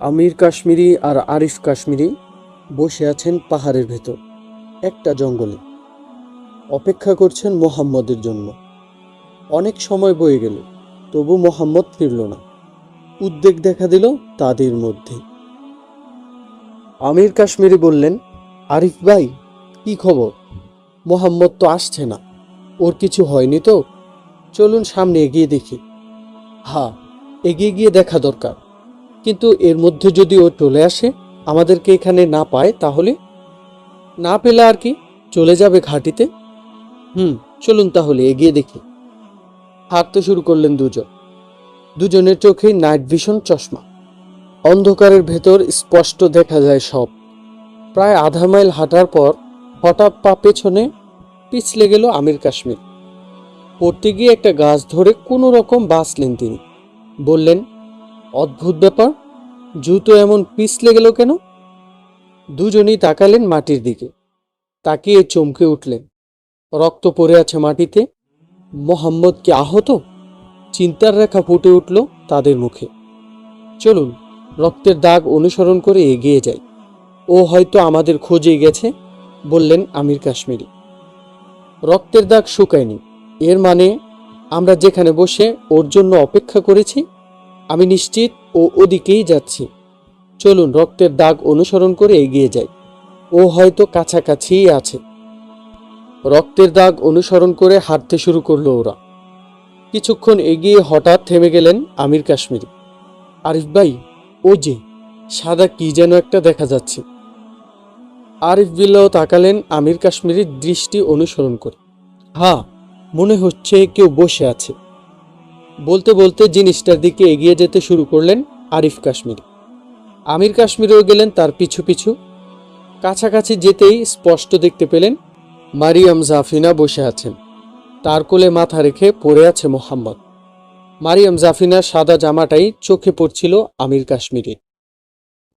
আমির কাশ্মীরি আর আরিফ কাশ্মীরি বসে আছেন পাহাড়ের ভেতর, একটা জঙ্গলে। অপেক্ষা করছেন মোহাম্মদের জন্য। অনেক সময় বয়ে গেল, তবু মোহাম্মদ ফিরল না। উদ্বেগ দেখা দিল তাদের মধ্যে। আমির কাশ্মীরি বললেন, আরিফ ভাই, কি খবর? মোহাম্মদ তো আসছে না। ওর কিছু হয়নি তো? চলুন সামনে এগিয়ে দেখি। হা এগিয়ে গিয়ে দেখা দরকার। কিন্তু এর মধ্যে যদি ও চলে আসে, আমাদেরকে এখানে না পায়, তাহলে? না পেলে আর কি? চলে যাবে ঘাটিতে? হুম, চলুন তাহলে, এগিয়ে দেখি। হাঁটতে শুরু করলেন দুজন। দুজনের চোখে নাইট ভিশন চশমা। অন্ধকারের ভেতর স্পষ্ট দেখা যায় সব। প্রায় আধা মাইল হাঁটার পর হঠাৎ পা পেছনে পিছলে গেল আমির কাশ্মীর। পড়তে গিয়ে একটা গাছ ধরে কোনো রকম বাঁচলেন তিনি। বললেন অদ্ভুত ব্যাপার জুতো এমন পিছলে গেল কেন? দুজনেই তাকালেন মাটির দিকে। তাকিয়ে চমকে উঠলেন। রক্ত পড়ে আছে মাটিতে। মোহাম্মদ কি আহত? চিন্তার রেখা ফুটে উঠল তাদের মুখে। চলুন, রক্তের দাগ অনুসরণ করে এগিয়ে যাই। ও হয়তো আমাদের খোঁজে গেছে, বললেন আমির কাশ্মীরি। রক্তের দাগ শুকায়নি। এর মানে আমরা যেখানে বসে ওর জন্য অপেক্ষা করেছি আমি নিশ্চিত ও ওদিকেই যাচ্ছি। চলুন, রক্তের দাগ অনুসরণ করে এগিয়ে যাই। ও হয়তো কাছাকাছিই আছে। রক্তের দাগ অনুসরণ করে হাঁটতে শুরু করল ওরা। কিছুক্ষণ এগিয়ে হঠাৎ থেমে গেলেন আমির কাশ্মীরি। আরিফ ভাই, ও যে, সাদা কি যেন একটা দেখা যাচ্ছে। আরিফ বিল্লাহ তাকালেন আমির কাশ্মীরির দৃষ্টি অনুসরণ করে। হ্যাঁ মনে হচ্ছে কেউ বসে আছে। বলতে বলতে জিনিসটার দিকে এগিয়ে যেতে শুরু করলেন আরিফ কাশ্মীর। আমির কাশ্মীরেও গেলেন তার পিছু পিছু। কাছাকাছি যেতেই স্পষ্ট দেখতে পেলেন মারিয়াম জাফিনা বসে আছেন। তার কোলে মাথা রেখে পড়ে আছে মোহাম্মদ। মারিয়াম জাফিনার সাদা জামাটাই চোখে পড়ছিল আমির কাশ্মীরে।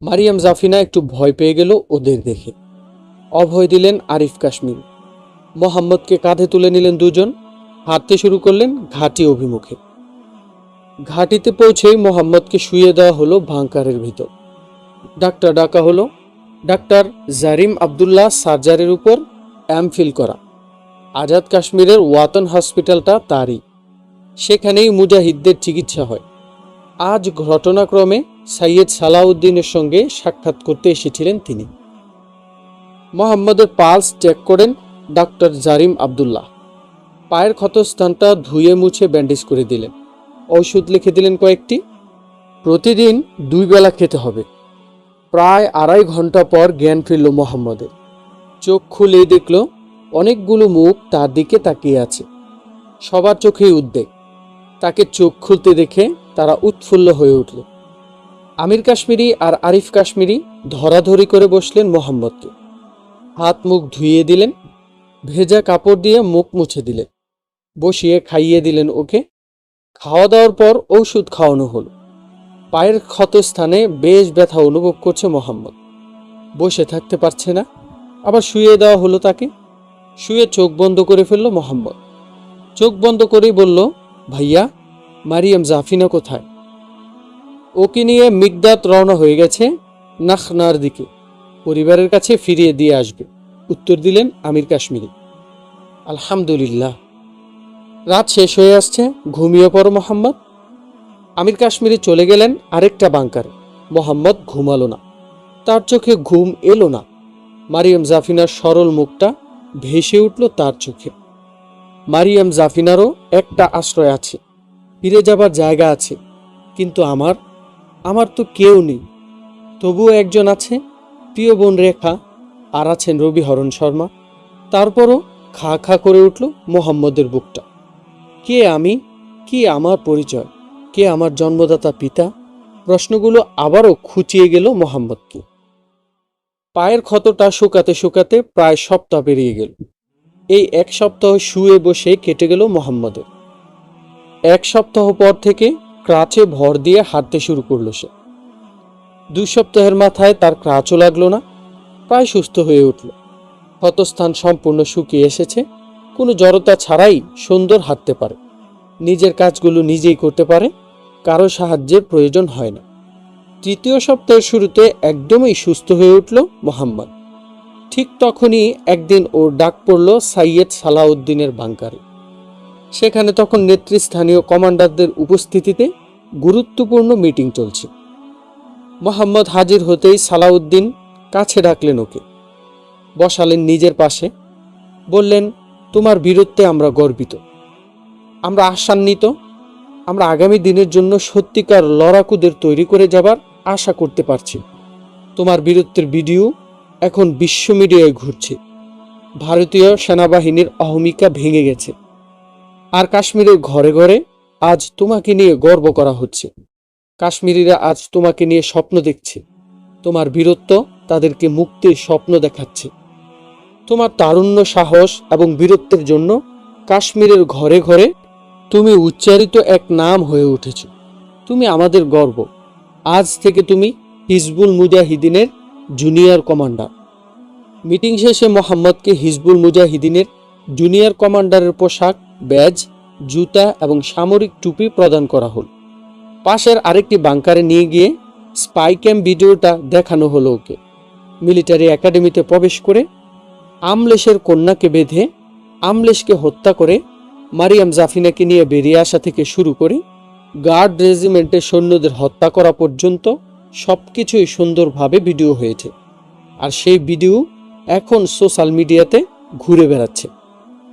মারিয়াম জাফিনা একটু ভয় পেয়ে গেল ওদের দেখে। অভয় দিলেন আরিফ কাশ্মীর। মোহাম্মদকে কাঁধে তুলে নিলেন দুজন। হাঁটতে শুরু করলেন ঘাটি অভিমুখে। ঘাটিতে পৌঁছেই মোহাম্মদকে শুয়ে দেওয়া হলো ভাঙ্কারের ভিতর। ডাক্তার ডাকা হলো। ডাক্তার জারিম আবদুল্লাহ সার্জারির উপর অ্যামফিল করা। আজাদ কাশ্মীরের ওয়াতন হসপিটালটা তারই। সেখানেই মুজাহিদদের চিকিৎসা হয়। আজ ঘটনাক্রমে সাইয়েদ সালাউদ্দিনের সঙ্গে সাক্ষাৎ করতে এসেছিলেন তিনি। মোহাম্মদের পালস চেক করেন ডাক্তার জারিম আবদুল্লাহ। পায়ের ক্ষতস্থানটা ধুয়ে মুছে ব্যান্ডেজ করে দিলেন। ঔষধ লিখে দিলেন কয়েকটি। প্রতিদিন দুই বেলা খেতে হবে। প্রায় আড়াই ঘণ্টা পর জ্ঞান ফিরল মোহাম্মদের। চোখ খুলে দেখল অনেকগুলো মুখ তার দিকে তাকিয়ে আছে। সবার চোখেই উদ্বেগ। তাকে চোখ খুলতে দেখে তারা উৎফুল্ল হয়ে উঠল। আমির কাশ্মীরি আর আরিফ কাশ্মীরি ধরাধরি করে বসলেন মোহাম্মদকে। হাত মুখ ধুইয়ে দিলেন, ভেজা কাপড় দিয়ে মুখ মুছে দিলেন, বসিয়ে খাইয়ে দিলেন ওকে। খাওয়া দাওয়ার পর ঔষধ খাওয়ানো হলো। পায়ের ক্ষতস্থানে বেশ ব্যথা অনুভব করছে মোহাম্মদ। বসে থাকতে পারছে না, আবার শুয়ে দেওয়া হলো তাকে। শুয়ে চোখ বন্ধ করে ফেলল মোহাম্মদ। চোখ বন্ধ করেই বলল, ভাইয়া, মারিয়াম জাফিনা কোথায়? ওকে নিয়ে মিগদাত রওনা হয়ে গেছে নাখনার দিকে। পরিবারের কাছে ফিরিয়ে দিয়ে আসবে। উত্তর দিলেন আমির কাশ্মীরি। আলহামদুলিল্লাহ। রাত শেষ হয়ে আসছে, ঘুমিয়ে পড়ো মোহাম্মদ। আমির কাশ্মীরে চলে গেলেন আরেকটা বাংকারে। মোহাম্মদ ঘুমালো না। তার চোখে ঘুম এলো না। মারিয়াম জাফিনার সরল মুখটা ভেসে উঠল তার চোখে। মারিয়াম জাফিনারও একটা আশ্রয় আছে। ফিরে যাবার জায়গা আছে। কিন্তু আমার আমার তো কেউ নেই। তবুও একজন আছে, প্রিয় বোন রেখা, আর আছেন রবি হরণ শর্মা। তারপরও খা খা করে উঠল মোহাম্মদের বুকটা। কে আমি? কি আমার পরিচয়? কে আমার জন্মদাতা পিতা? প্রশ্নগুলো আবারও খুঁচিয়ে গেল মোহাম্মদকে। পায়ের ক্ষতটা শুকাতে শুকাতে প্রায় সপ্তাহ পেরিয়ে গেল। এই এক সপ্তাহ শুয়ে বসে কেটে গেল মোহাম্মদের। এক সপ্তাহ পর থেকে ক্রাচে ভর দিয়ে হাঁটতে শুরু করল সে। দুই সপ্তাহের মাথায় তার ক্রাচও লাগল না, প্রায় সুস্থ হয়ে উঠল। ক্ষতস্থান সম্পূর্ণ শুকিয়ে এসেছে। কোনো জড়তা ছাড়াই সুন্দর হাঁটতে পারে। নিজের কাজগুলো নিজেই করতে পারে, কারও সাহায্যের প্রয়োজন হয় না। তৃতীয় সপ্তাহের শুরুতে একদমই সুস্থ হয়ে উঠল মোহাম্মদ। ঠিক তখনই একদিন ওর ডাক পড়ল সাইয়েদ সালাউদ্দিনের বাংকারে। সেখানে তখন নেতৃস্থানীয় কমান্ডারদের উপস্থিতিতে গুরুত্বপূর্ণ মিটিং চলছে। মোহাম্মদ হাজির হতেই সালাউদ্দিন কাছে ডাকলেন ওকে। বসালেন নিজের পাশে। বললেন তোমার বীরত্বে আমরা গর্বিত। আমরা আশান্বিত। আমরা আগামী দিনের জন্য সত্যিকার লড়াকুদের তৈরি করে যাবার আশা করতে পারছি। তোমার বীরত্বের ভিডিও এখন বিশ্ব মিডিয়ায় ঘুরছে। ভারতীয় সেনাবাহিনীর অহমিকা ভেঙে গেছে। আর কাশ্মীরের ঘরে ঘরে আজ তোমাকে নিয়ে গর্ব করা হচ্ছে। কাশ্মীরিরা আজ তোমাকে নিয়ে স্বপ্ন দেখছে। তোমার বীরত্ব তাদেরকে মুক্তির স্বপ্ন দেখাচ্ছে। তোমার তারুণ্য সাহস এবং বীরত্বের জন্য কাশ্মীরের ঘরে ঘরে তুমি উচ্চারিত এক নাম হয়ে উঠেছ। তুমি আমাদের গর্ব। আজ থেকে তুমি হিজবুল মুজাহিদিনের জুনিয়র কমান্ডার। মিটিং শেষে মোহাম্মদকে হিজবুল মুজাহিদিনের জুনিয়র কমান্ডারের পোশাক, ব্যাজ, জুতা এবং সামরিক টুপি প্রদান করা হল। পাশের আরেকটি বাংকারে নিয়ে গিয়ে স্পাই ক্যাম্প ভিডিওটা দেখানো হলো ওকে। মিলিটারি একাডেমিতে প্রবেশ করে আমলেশের কন্যাকে বেঁধে আমলেশকে হত্যা করে মারিয়াম জাফিনাকে নিয়ে বেরিয়ে আসা থেকে শুরু করে গার্ড রেজিমেন্টের সৈন্যদের হত্যা করা পর্যন্ত সব কিছুই সুন্দরভাবে ভিডিও হয়েছে। আর সেই ভিডিও এখন সোশ্যাল মিডিয়াতে ঘুরে বেড়াচ্ছে।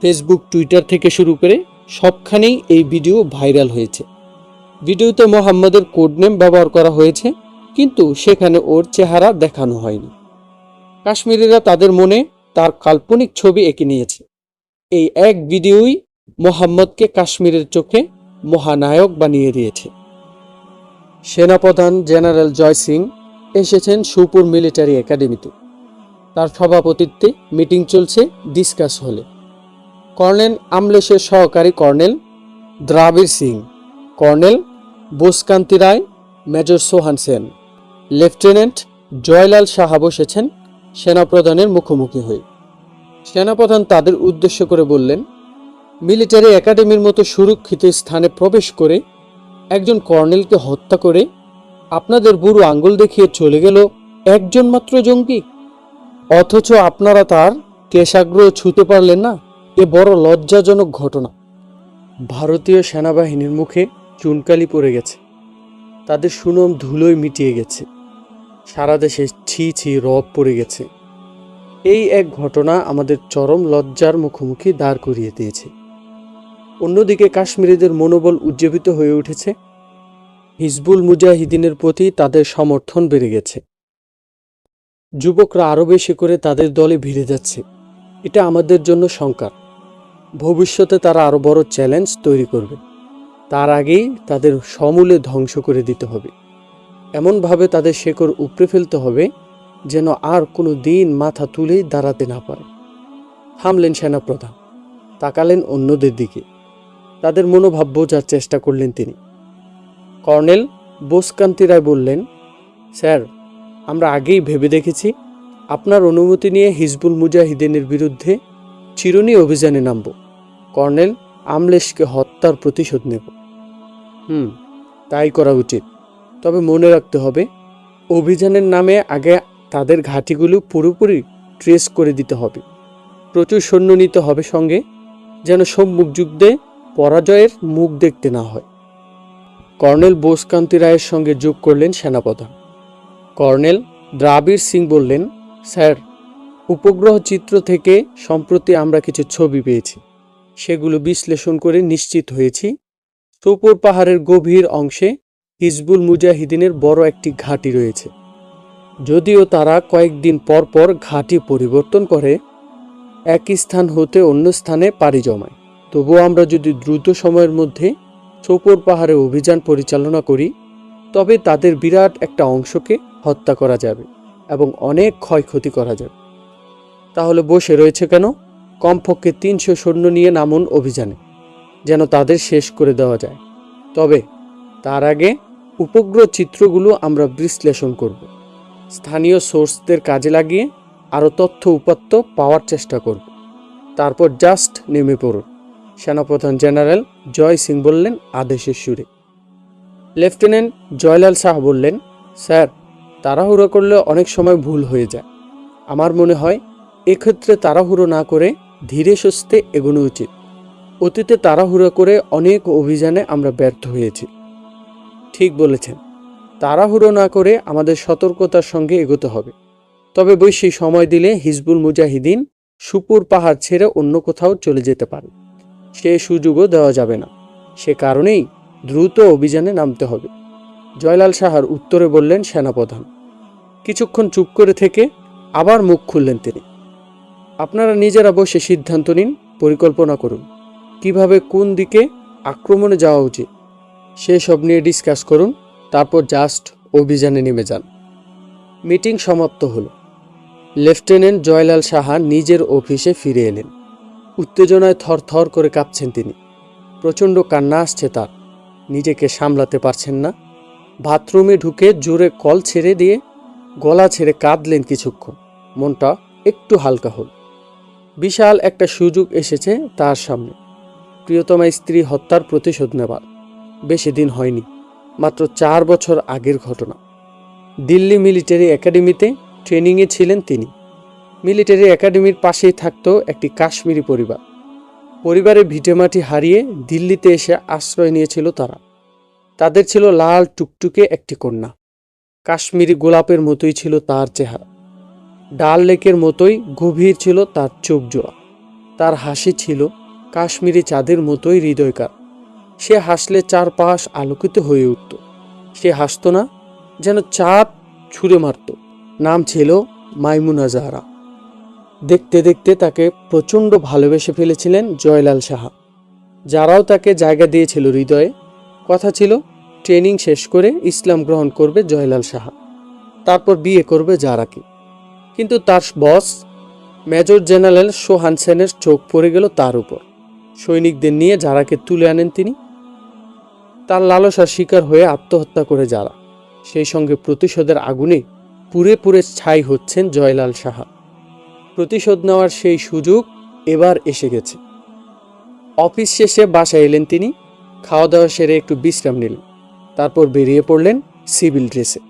ফেসবুক, টুইটার থেকে শুরু করে সবখানেই এই ভিডিও ভাইরাল হয়েছে। ভিডিওতে মোহাম্মদের কোডনেম ব্যবহার করা হয়েছে, কিন্তু সেখানে ওর চেহারা দেখানো হয়নি। কাশ্মীরিরা তাদের মনে তার কাল্পনিক ছবি এঁকে নিয়েছে। এই এক ভিডিওই মোহাম্মদকে কাশ্মীরের চোখে মহানায়ক বানিয়ে দিয়েছে। সেনাপ্রধান জেনারেল জয় সিং এসেছেন সুপুর মিলিটারি একাডেমিতে। তার সভাপতিত্বে মিটিং চলছে ডিসকাস হলে। কর্নেল আমলেশের সহকারী colonel Drabir Singh, colonel Boskanti Roy, major Sohan Sen, lieutenant Joylal Saha বসেছেন সেনাপ্রধানের মুখোমুখি হয়ে সেনাপ্রধান তাদের উদ্দেশ্য করে বললেন, মিলিটারি একাডেমির মতো সুরক্ষিত স্থানে প্রবেশ করে একজন কর্নেলকে হত্যা করে আপনাদের বুড়ো আঙ্গুল দেখিয়ে চলে গেল একজন মাত্র জঙ্গি। অথচ আপনারা তার কেশাগ্রহ ছুতে পারলেন না। এ বড় লজ্জাজনক ঘটনা। ভারতীয় সেনাবাহিনীর মুখে চুনকালি পড়ে গেছে। তাদের সুনাম ধুলোয় মিটিয়ে গেছে। সারা দেশে ছি ছি রব পড়ে গেছে। এই এক ঘটনা আমাদের চরম লজ্জার মুখোমুখি দাঁড় করিয়ে দিয়েছে। অন্যদিকে কাশ্মীরিদের মনোবল উজ্জীবিত হয়ে উঠেছে। হিজবুল মুজাহিদিনের প্রতি তাদের সমর্থন বেড়ে গেছে। যুবকরা আরও বেশি করে তাদের দলে ভিড়ে যাচ্ছে। এটা আমাদের জন্য শঙ্কার। ভবিষ্যতে তারা আরও বড় চ্যালেঞ্জ তৈরি করবে। তার আগেই তাদের সমূলে ধ্বংস করে দিতে হবে। এমনভাবে তাদের শেকড় উপড়ে ফেলতে হবে যেন আর কোনো দিন মাথা তুলেই দাঁড়াতে না পারে। থামলেন সেনাপ্রধান, তাকালেন অন্যদের দিকে। তাদের মনোভাব বোঝার চেষ্টা করলেন তিনি। কর্নেল বোসকান্তি রায় বললেন, স্যার, আমরা আগেই ভেবে দেখেছি আপনার অনুমতি নিয়ে হিজবুল মুজাহিদিনের বিরুদ্ধে চিরুনি অভিযানে নামব। কর্নেল আমলেশকে হত্যার প্রতিশোধ নেব। হুম, তাই করা উচিত। তবে মনে রাখতে হবে, অভিযানের নামে আগে তাদের ঘাঁটিগুলো পুরোপুরি ট্রেস করে দিতে হবে। প্রচুর সৈন্য নিতে হবে সঙ্গে, যেন সম্মুখ যুদ্ধে পরাজয়ের মুখ দেখতে না হয়। কর্নেল বোসকান্তি রায়ের সঙ্গে যোগ করলেন সেনাপ্রধান। কর্নেল দ্রাবিড় সিং বললেন, স্যার, উপগ্রহ চিত্র থেকে সম্প্রতি আমরা কিছু ছবি পেয়েছি। সেগুলো বিশ্লেষণ করে নিশ্চিত হয়েছি। সোপোর পাহাড়ের গভীর অংশে হিজবুল মুজাহিদিনের বড় একটি ঘাঁটি রয়েছে। যদিও তারা কয়েকদিন পর পর ঘাঁটি পরিবর্তন করে, এক স্থান হতে অন্য স্থানে পাড়ি জমায়। তবুও আমরা যদি দ্রুত সময়ের মধ্যে সোপোর পাহাড়ে অভিযান পরিচালনা করি, তবে তাদের বিরাট একটা অংশকে হত্যা করা যাবে এবং অনেক ক্ষয়ক্ষতি করা যাবে। তাহলে বসে রয়েছে কেন? কমপক্ষে তিনশো সৈন্য নিয়ে নামুন অভিযানে, যেন তাদের শেষ করে দেওয়া যায়। তবে তার আগে উপগ্রহ চিত্রগুলো আমরা বিশ্লেষণ করব। স্থানীয় সোর্সদের কাজে লাগিয়ে আরও তথ্য উপাত্ত পাওয়ার চেষ্টা করব। তারপর জাস্ট নেমে পড়ুন। সেনাপ্রধান জেনারেল জয় সিং বললেন আদেশের সুরে। লেফটেন্যান্ট জয়লাল শাহ বললেন, স্যার, তাড়াহুড়ো করলে অনেক সময় ভুল হয়ে যায়। আমার মনে হয় এক্ষেত্রে তাড়াহুড়ো না করে ধীরে সুস্থে এগোনো উচিত। অতীতে তাড়াহুড়ো করে অনেক অভিযানে আমরা ব্যর্থ হয়েছি। ঠিক বলেছেন, তাড়াহুড়ো না করে আমাদের সতর্কতার সঙ্গে এগোতে হবে। তবে বেশি সময় দিলে হিজবুল মুজাহিদিন সুপুর পাহাড় ছেড়ে অন্য কোথাও চলে যেতে পারে। সে সুযোগও দেওয়া যাবে না। সে কারণেই দ্রুত অভিযানে নামতে হবে। জয়লাল সাহার উত্তরে বললেন সেনাপ্রধান, কিছুক্ষণ চুপ করে থেকে আবার মুখ খুললেন তিনি। আপনারা নিজেরা বসে সিদ্ধান্ত নিন, পরিকল্পনা করুন। কীভাবে কোন দিকে আক্রমণে যাওয়া উচিত? সেসব নিয়ে ডিসকাস করুন, তারপর জাস্ট অভিযানে নেমে যান। মিটিং সমাপ্ত হল। লেফটেন্যান্ট জয়লাল সাহা নিজের অফিসে ফিরে এলেন। উত্তেজনায় থরথর করে কাঁপছেন তিনি। প্রচণ্ড কান্না আসছে তার। নিজেকে সামলাতে পারছেন না। বাথরুমে ঢুকে জোরে কল ছেড়ে দিয়ে গলা ছেড়ে কাঁদলেন কিছুক্ষণ। মনটা একটু হালকা হল। বিশাল একটা সুযোগ এসেছে তার সামনে। প্রিয়তমা স্ত্রী হত্যার প্রতিশোধ নেবার। বেশি দিন হয়নি, মাত্র চার বছর আগের ঘটনা। দিল্লি মিলিটারি একাডেমিতে ট্রেনিংয়ে ছিলেন তিনি। মিলিটারি একাডেমির পাশেই থাকত একটি কাশ্মীরি পরিবার। পরিবারে ভিটেমাটি হারিয়ে দিল্লিতে এসে আশ্রয় নিয়েছিল তারা। তাদের ছিল লাল টুকটুকে একটি কন্যা। কাশ্মীরি গোলাপের মতোই ছিল তার চেহারা। ডাল লেকের মতোই গভীর ছিল তার চোখ জোড়া। তার হাসি ছিল কাশ্মীরি চাঁদের মতোই হৃদয়কার। সে হাসলে চারপাশ আলোকিত হয়ে উঠত। সে হাসত না, যেন চাঁদ ছুঁড়ে মারত। নাম ছিল মাইমুনা জাহরা। দেখতে দেখতে তাকে প্রচণ্ড ভালোবেসে ফেলেছিলেন জয়লাল সাহা। যারাও তাকে জায়গা দিয়েছিল হৃদয়ে। কথা ছিল, ট্রেনিং শেষ করে ইসলাম গ্রহণ করবে জয়লাল সাহা। তারপর বিয়ে করবে জারাকে। কিন্তু তার বস, মেজর জেনারেল সোহান সেনের চোখ পড়ে গেল তার উপর। সৈনিকদের নিয়ে যারাকে তুলে আনেন তিনি। তার লালসার শিকার হয়ে আত্মহত্যা করে যারা। সেই সঙ্গে প্রতিশোধের আগুনে পুরে পুরে ছাই হচ্ছেন জয়লাল সাহা। প্রতিশোধ নেওয়ার সেই সুযোগ এবার এসে গেছে। অফিস শেষে বাসায় এলেন তিনি খাওয়া দাওয়া সেরে একটু বিশ্রাম নিলেন, তারপর বেরিয়ে পড়লেন সিভিল ড্রেসে।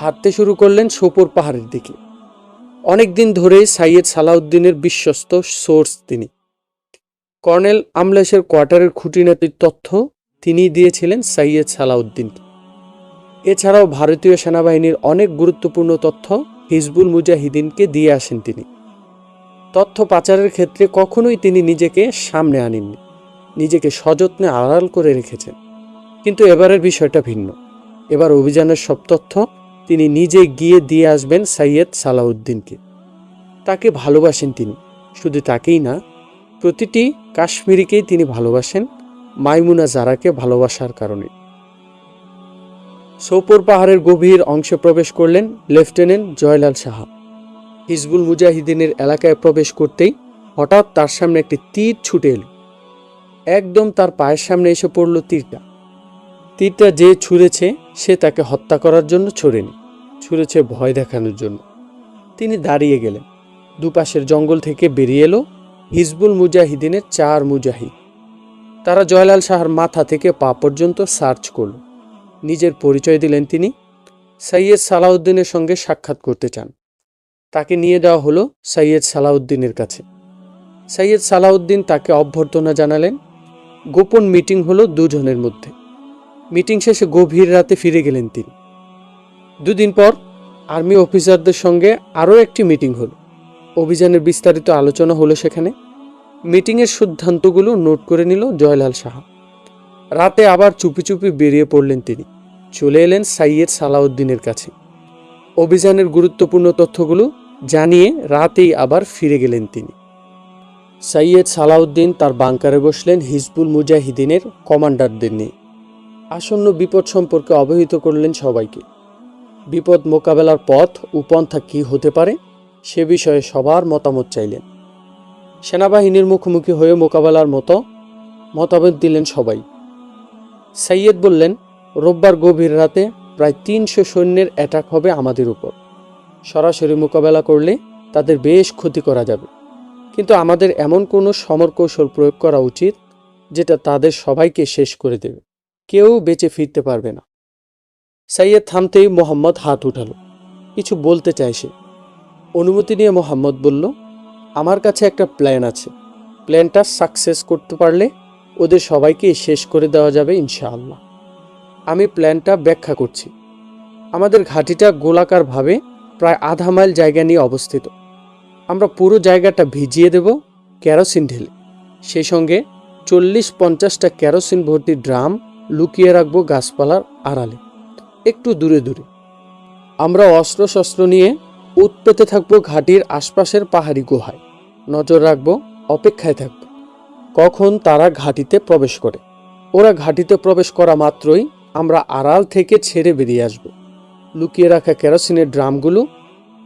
হাঁটতে শুরু করলেন সোপর পাহাড়ের দিকে। অনেক দিন ধরেই সাইয়েদ সালাউদ্দিনের বিশ্বস্ত সোর্স তিনি। কর্নেল আমলেশের কোয়ার্টারের খুঁটিনাটির তথ্য তিনি দিয়েছিলেন সাইয়েদ সালাউদ্দিনকে এছাড়াও ভারতীয় সেনাবাহিনীর অনেক গুরুত্বপূর্ণ তথ্য হিজবুল মুজাহিদিনকে দিয়ে আসেন তিনি। তথ্য পাচারের ক্ষেত্রে কখনোই তিনি নিজেকে সামনে আনেননি, নিজেকে সযত্নে আড়াল করে রেখেছেন। কিন্তু এবারের বিষয়টা ভিন্ন। এবার অভিযানের সব তথ্য তিনি নিজে গিয়ে দিয়ে আসবেন সাইয়েদ সালাউদ্দিনকে। তাকে ভালোবাসেন তিনি। শুধু তাকেই না, প্রতিটি কাশ্মীরিকেই তিনি ভালোবাসেন। মাইমুনা জারাকে ভালোবাসার কারণে। সোপর পাহাড়ের গভীর অংশে প্রবেশ করলেন লেফটেন্যান্ট জয়লাল সাহা। হিজবুল মুজাহিদিনের এলাকায় প্রবেশ করতেই হঠাৎ তার সামনে একটি তীর ছুটে এলো। একদম তার পায়ের সামনে এসে পড়ল তীরটা। তীরটা যে ছুঁড়েছে, সে তাকে হত্যা করার জন্য ছড়েনি, ছুঁড়েছে ভয় দেখানোর জন্য। তিনি দাঁড়িয়ে গেলেন। দুপাশের জঙ্গল থেকে বেরিয়ে এলো হিজবুল মুজাহিদিনের চার মুজাহিদ। তারা জয়লাল শাহর মাথা থেকে পা পর্যন্ত সার্চ করল। নিজের পরিচয় দিলেন তিনি। সৈয়দ সালাউদ্দিনের সঙ্গে সাক্ষাৎ করতে চান। তাকে নিয়ে যাওয়া হলো সৈয়দ সালাউদ্দিনের কাছে। সৈয়দ সালাউদ্দিন তাকে অভ্যর্থনা জানালেন। গোপন মিটিং হলো দুজনের মধ্যে। মিটিং শেষে গভীর রাতে ফিরে গেলেন তিনি। দুদিন পর আর্মি অফিসারদের সঙ্গে আরও একটি মিটিং হলো। অভিযানের বিস্তারিত আলোচনা হলো সেখানে। মিটিংয়ের সিদ্ধান্তগুলো নোট করে নিল জয়লাল সাহা। রাতে আবার চুপি চুপি বেরিয়ে পড়লেন তিনি। চলে এলেন সাইয়েদ সালাউদ্দিনের কাছে। অভিযানের গুরুত্বপূর্ণ তথ্যগুলো জানিয়ে রাতেই আবার ফিরে গেলেন তিনি। সাইয়েদ সালাউদ্দিন তার বাংকারে বসলেন হিজবুল মুজাহিদিনের কমান্ডারদের নিয়ে। আসন্ন বিপদ সম্পর্কে অবহিত করলেন সবাইকে। বিপদ মোকাবেলার পথ ও পন্থা কী হতে পারে, সে বিষয়ে সবার মতামত চাইলেন। সেনাবাহিনীর মুখোমুখি হয়ে মোকাবেলার মতো মতামত দিলেন সবাই। সৈয়দ বললেন, রোববার গভীর রাতে প্রায় তিনশো সৈন্যের অ্যাটাক হবে আমাদের উপর। সরাসরি মোকাবেলা করলে তাদের বেশ ক্ষতি করা যাবে। কিন্তু আমাদের এমন কোনো সমর কৌশল প্রয়োগ করা উচিত যেটা তাদের সবাইকে শেষ করে দেবে। কেউ বেঁচে ফিরতে পারবে না। সাইয়েদ থামতেই মোহাম্মদ হাত উঠালো। কিছু বলতে চায় সে। অনুমতি নিয়ে মোহাম্মদ বলল আমার কাছে একটা প্ল্যান আছে। প্ল্যানটা সাকসেস করতে পারলে ওদের সবাইকে শেষ করে দেওয়া যাবে ইনশাআল্লাহ। আমি প্ল্যানটা ব্যাখ্যা করছি। আমাদের ঘাঁটিটা গোলাকারভাবে প্রায় আধা মাইল জায়গা নিয়ে অবস্থিত। আমরা পুরো জায়গাটা ভিজিয়ে দেব কেরোসিন ঢেলে। সেই সঙ্গে চল্লিশ পঞ্চাশটা কেরোসিন ভর্তি ড্রাম লুকিয়ে রাখব গাছপালার আড়ালে। একটু দূরে দূরে। আমরা অস্ত্র শস্ত্র নিয়ে উৎপেতে থাকব ঘাটির আশপাশের পাহাড়ি গুহায়। নজর রাখব, অপেক্ষায় থাকব। কখন তারা ঘাটিতে প্রবেশ করে। ওরা ঘাটিতে প্রবেশ করা মাত্রই আমরা আড়াল থেকে ছেড়ে বেরিয়ে আসব। লুকিয়ে রাখা কেরোসিনের ড্রামগুলো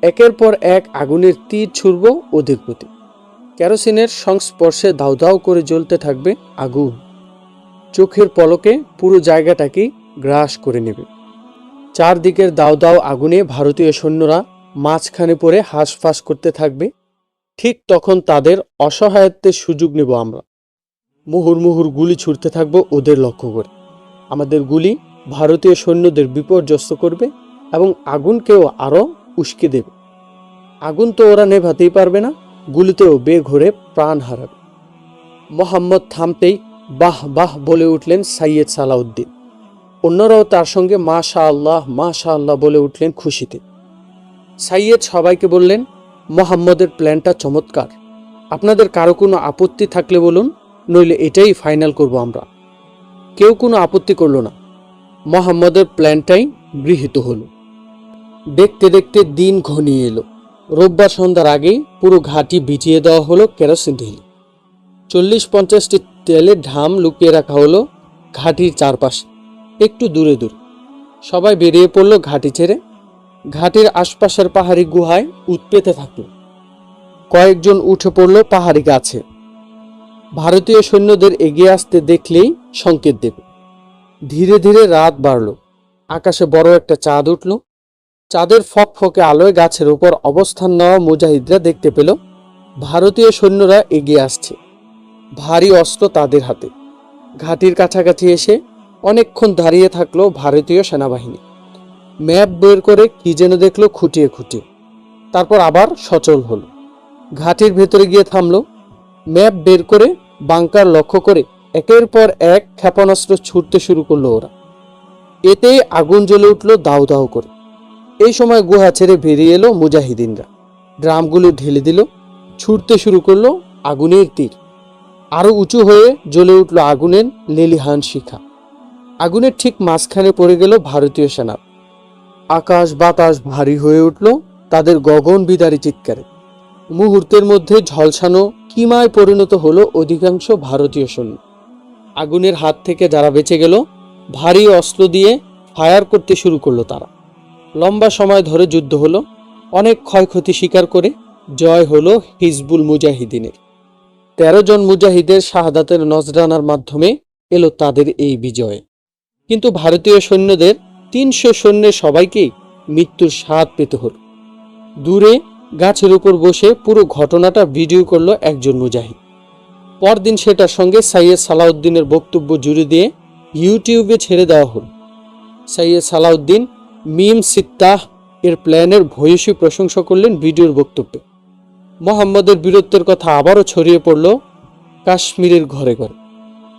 একের পর এক আগুনের তীর ছুড়ব ওদের প্রতি। কেরোসিনের সংস্পর্শে দাউ দাউ করে জ্বলতে থাকবে আগুন। চোখের পলকে পুরো জায়গাটাকে গ্রাস করে নেবে। চারদিকের দাও দাও আগুনে ভারতীয় সৈন্যরা মাঝখানে পড়ে হাঁসফাঁস করতে থাকবে। ঠিক তখন তাদের অসহায়ত্বের সুযোগ নেব আমরা। মুহুর মুহুর গুলি ছুটতে থাকব ওদের লক্ষ্য করে। আমাদের গুলি ভারতীয় সৈন্যদের বিপর্যস্ত করবে এবং আগুনকেও আরও উস্কে দেবে। আগুন তো ওরা নেভাতেই পারবে না, গুলিতেও বেঘরে প্রাণ হারাবে। মোহাম্মদ থামতেই বাহ বাহ বলে উঠলেন সাইয়েদ সালাউদ্দিন। অন্যরাও তার সঙ্গে মাশা আল্লাহ মাশা আল্লাহ বলে উঠলেন খুশিতে। সাইয়েদ সবাইকে বললেন, মোহাম্মদের প্ল্যানটা চমৎকার। আপনাদের কারও কোনো আপত্তি থাকলে বলুন, নইলে এটাই ফাইনাল করব আমরা। কেউ কোনো আপত্তি করল না। মোহাম্মদের প্ল্যানটাই গৃহীত হলো। দেখতে দেখতে দিন ঘনিয়ে এলো। রোববার সন্ধ্যার আগেই পুরো ঘাটি ভিজিয়ে দেওয়া হলো কেরোসিন ঢেলে। চল্লিশ পঞ্চাশটি তেলের ঢাম লুকিয়ে রাখা হলো ঘাটির চারপাশে। একটু দূরে দূরে। সবাই বেরিয়ে পড়ল ঘাটি ছেড়ে। ঘাটির আশপাশের পাহাড়ি গুহায় উৎপেতে থাকল। কয়েকজন উঠে পড়ল পাহাড়ি গাছে। ভারতীয় সৈন্যদের এগিয়ে আসতে দেখলেই সংকেত দেবে। ধীরে ধীরে রাত বাড়ল। আকাশে বড় একটা চাঁদ উঠল। চাঁদের ফক ফকে আলোয় গাছের উপর অবস্থান নেওয়া মুজাহিদরা দেখতে পেল, ভারতীয় সৈন্যরা এগিয়ে আসছে। ভারী অস্ত্র তাদের হাতে। ঘাটির কাছাকাছি এসে অনেকক্ষণ দাঁড়িয়ে থাকল ভারতীয় সেনাবাহিনী। ম্যাপ বের করে কি যেন দেখল খুঁটিয়ে খুঁটিয়ে। তারপর আবার সচল হলো। ঘাটির ভেতরে গিয়ে থামলো। ম্যাপ বের করে বাংকার লক্ষ্য করে একের পর এক ক্ষেপণাস্ত্র ছুটতে শুরু করল ওরা। এতেই আগুন জ্বলে উঠল দাউ দাউ করে। এই সময় গুহা ছেড়ে বেরিয়ে এলো মুজাহিদিনরা। ড্রামগুলো ঢেলে দিল, ছুটতে শুরু করল আগুনের তীর। আরও উঁচু হয়ে জ্বলে উঠল আগুনের লেলিহান শিখা। আগুনের ঠিক মাঝখানে পড়ে গেল ভারতীয় সেনা। আকাশ বাতাস ভারী হয়ে উঠল, তাদের গগন বিদারী চিৎকারে। মুহূর্তের মধ্যে ঝলসানো, কিমায় পরিণত হলো অধিকাংশ ভারতীয় সৈন্য। আগুনের হাত থেকে যারা বেঁচে গেল, ভারী অস্ত্র দিয়ে ফায়ার করতে শুরু করল তারা। লম্বা সময় ধরে যুদ্ধ হলো, অনেক ক্ষয়ক্ষতি স্বীকার করে জয় হলো হিজবুল মুজাহিদিনের। তেরো জন মুজাহিদের শাহাদাতের নজরানার মাধ্যমে এলো তাদের এই বিজয়। কিন্তু ভারতীয় সৈন্যদের তিনশো সৈন্যের সবাইকেই মৃত্যুর স্বাদ পেতে হল। দূরে গাছের উপর বসে পুরো ঘটনাটা ভিডিও করল একজন মুজাহিদ। পরদিন সেটার সঙ্গে সাইয়েদ সালাউদ্দিনের বক্তব্য জুড়ে দিয়ে ইউটিউবে ছেড়ে দেওয়া হল। সাইয়েদ সালাউদ্দিন মিম সিত্তাহ এর প্ল্যানের ভূয়সী প্রশংসা করলেন ভিডিওর বক্তব্যে। মোহাম্মদের বীরত্বের কথা আবারও ছড়িয়ে পড়ল কাশ্মীরের ঘরে ঘরে।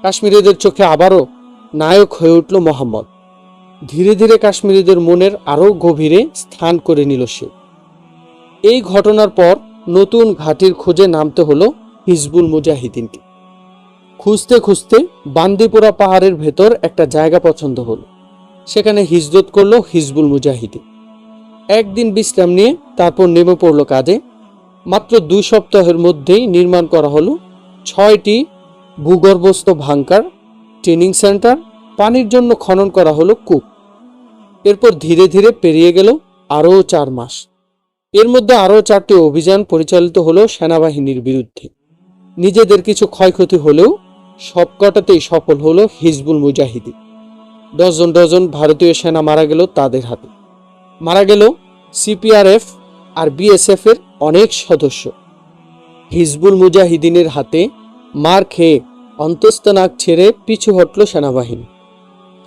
কাশ্মীরিদের চোখে আবারও নায়ক হয়ে উঠল মোহাম্মদ। ধীরে ধীরে কাশ্মীরিদের মনের আরও গভীরে স্থান করে নিল সে। এই ঘটনার পর নতুন ঘাটির খোঁজে নামতে হলো হিজবুল মুজাহিদিনকে। খুঁজতে খুঁজতে বান্দিপুরা পাহাড়ের ভেতর একটা জায়গা পছন্দ হলো। সেখানে হিজরত করল হিজবুল মুজাহিদিন। একদিন বিশ্রাম নিয়ে তারপর নেমে পড়ল কাজে। মাত্র দুই সপ্তাহের মধ্যেই নির্মাণ করা হলো ছয়টি ভূগর্ভস্থ ভাঙ্কার ট্রেনিং সেন্টার পানির জন্য খনন করা হলো কূপ। এরপর ধীরে ধীরে পেরিয়ে গেল আরও চার মাস। এর মধ্যে আরও চারটি অভিযান পরিচালিত হলো সেনাবাহিনীর বিরুদ্ধে। নিজেদের কিছু ক্ষয়ক্ষতি হলেও সবকটাতেই সফল হলো হিজবুল মুজাহিদি ডজন ডজন ভারতীয় সেনা মারা গেল তাদের হাতে। মারা গেল সিপিআরএফ আর বিএসএফ এর অনেক সদস্য। হিজবুল মুজাহিদিনের হাতে মার খেয়ে অন্তস্তনাক ছেড়ে পিছু হটল সেনাবাহিনী।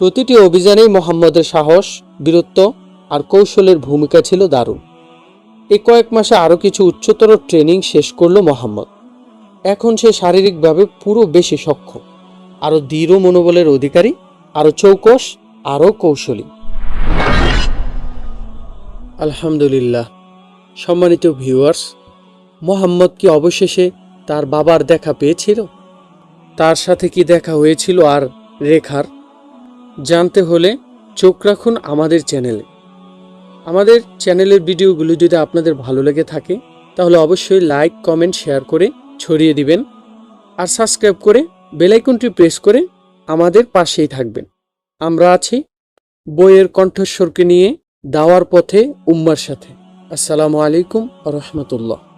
প্রতিটি অভিযানেই মোহাম্মদের সাহস, বীরত্ব আর কৌশলের ভূমিকা ছিল দারুণ। এ কয়েক মাসে আরও কিছু উচ্চতর ট্রেনিং শেষ করল মোহাম্মদ। এখন সে শারীরিকভাবে পুরো বেশি সক্ষম, আরও দৃঢ় মনোবলের অধিকারী, আরও চৌকস আরও কৌশলী। আলহামদুলিল্লাহ। সম্মানিত ভিউয়ার্স, মোহাম্মদ কি অবশেষে তার বাবার দেখা পেয়েছিল? তার সাথে কি দেখা হয়েছিল আর রেখার? জানতে হলে চোখ রাখুন আমাদের চ্যানেলে। আমাদের চ্যানেলের ভিডিওগুলো যদি আপনাদের ভালো লেগে থাকে, তাহলে অবশ্যই লাইক, কমেন্ট, শেয়ার করে ছড়িয়ে দিবেন। আর সাবস্ক্রাইব করে বেলাইকনটি প্রেস করে আমাদের পাশেই থাকবেন। আমরা আছি বইয়ের কণ্ঠস্বরকে নিয়ে দাওয়ার পথে উম্মার সাথে। আসসালামু আলাইকুম রহমতুল্লাহ।